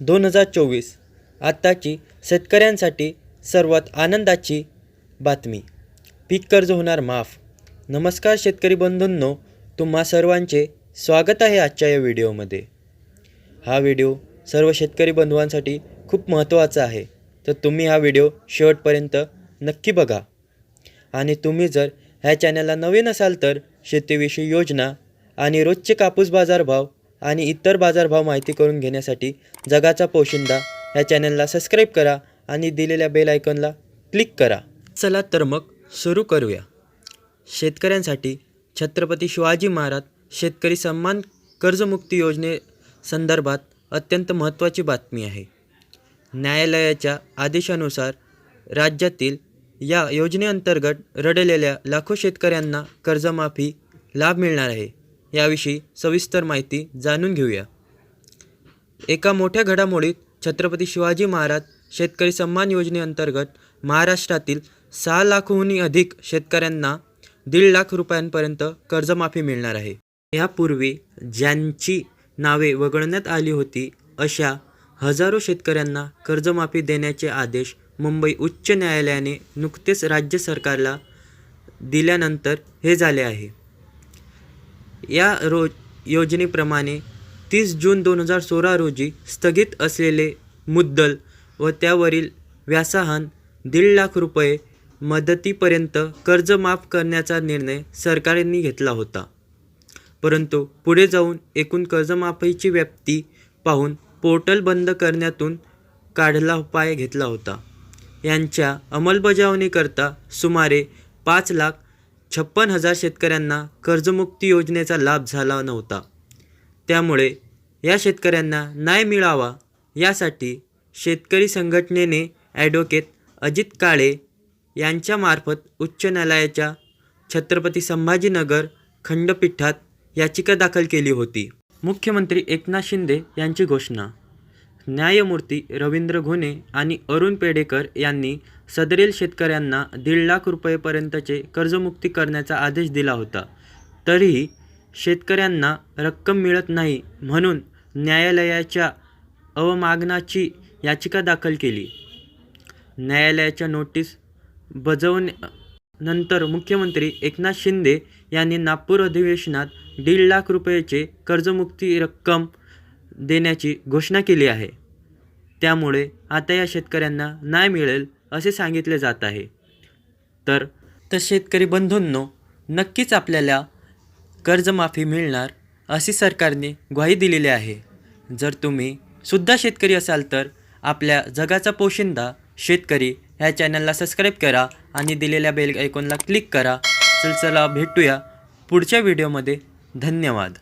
दोन हजार चोवीस आत्ताची शेतकऱ्यांसाठी सर्वात आनंदाची बातमी. पीक कर्ज होणार माफ. नमस्कार शेतकरी बंधूंनो तुम्हा सर्वांचे स्वागत आहे आजच्या या व्हिडिओमध्ये. हा व्हिडिओ सर्व शेतकरी बंधूंसाठी खूप महत्त्वाचा आहे. तर तुम्ही हा व्हिडिओ शेवटपर्यंत नक्की बघा. आणि तुम्ही जर ह्या चॅनलला नवीन असाल तर शेतीविषयी योजना आणि रोजचे कापूस बाजारभाव आणि इतर बाजारभाव माहिती करून घेण्यासाठी जगाचा पोशिंदा ह्या चॅनलला सबस्क्राईब करा आणि दिलेल्या बेल आयकॉनला क्लिक करा. चला तर मग सुरू करूया. शेतकऱ्यांसाठी छत्रपती शिवाजी महाराज शेतकरी सन्मान कर्जमुक्ती योजनेसंदर्भात अत्यंत महत्त्वाची बातमी आहे. न्यायालयाच्या आदेशानुसार राज्यातील या योजनेअंतर्गत रडलेल्या लाखो शेतकऱ्यांना कर्जमाफी लाभ मिळणार आहे. याविषयी सविस्तर माहिती जाणून घेऊया. एका मोठ्या घडामोडीत छत्रपती शिवाजी महाराज शेतकरी सन्मान योजनेअंतर्गत महाराष्ट्रातील सहा लाखहून अधिक शेतकऱ्यांना दीड लाख रुपयांपर्यंत कर्जमाफी मिळणार आहे. यापूर्वी ज्यांची नावे वगळण्यात आली होती अशा हजारो शेतकऱ्यांना कर्जमाफी देण्याचे आदेश मुंबई उच्च न्यायालयाने नुकतेच राज्य सरकारला दिल्यानंतर हे झाले आहे. या रो योजनेप्रमाणे तीस जून दोन हजार सोळा रोजी स्थगित असलेले मुद्दल व त्यावरील व्यासहान दीड लाख रुपये मदतीपर्यंत कर्ज माफ करण्याचा निर्णय सरकारने घेतला होता. परंतु पुढे जाऊन एकूण कर्जमाफीची व्याप्ती पाहून पोर्टल बंद करण्यातून काढला उपाय घेतला होता. यांच्या अंमलबजावणीकरता सुमारे पाच लाख छप्पन हजार शेतकऱ्यांना कर्जमुक्ती योजनेचा लाभ झाला नव्हता. त्यामुळे या शेतकऱ्यांना न्याय मिळावा यासाठी शेतकरी संघटनेने ॲडव्होकेट अजित काळे यांच्यामार्फत उच्च न्यायालयाच्या छत्रपती संभाजीनगर खंडपीठात याचिका दाखल केली होती. मुख्यमंत्री एकनाथ शिंदे यांची घोषणा न्यायमूर्ती रवींद्र घोने आणि अरुण पेडेकर यांनी सदरील शेतकऱ्यांना दीड लाख रुपयेपर्यंतचे कर्जमुक्ती करण्याचा आदेश दिला होता. तरीही शेतकऱ्यांना रक्कम मिळत नाही म्हणून न्यायालयाच्या अवमागनाची याचिका दाखल केली. न्यायालयाच्या नोटीस बजावण्यानंतर मुख्यमंत्री एकनाथ शिंदे यांनी नागपूर अधिवेशनात दीड लाख रुपयाचे कर्जमुक्ती रक्कम देण्याची घोषणा केली आहे. त्यामुळे आता या शेतकऱ्यांना न्याय मिळेल असे सांगितले जात आहे. तर तर शेतकरी बंधूंनो नक्कीच आपल्याला कर्जमाफी मिळणार अशी सरकारने ग्वाही दिलेली आहे. जर तुम्ही सुद्धा शेतकरी असाल तर आपल्या जगाचा पोशिंदा शेतकरी ह्या चॅनलला सबस्क्राईब करा आणि दिलेल्या बेल आयकॉनला क्लिक करा. चल चला भेटूया पुढच्या व्हिडिओमध्ये. धन्यवाद.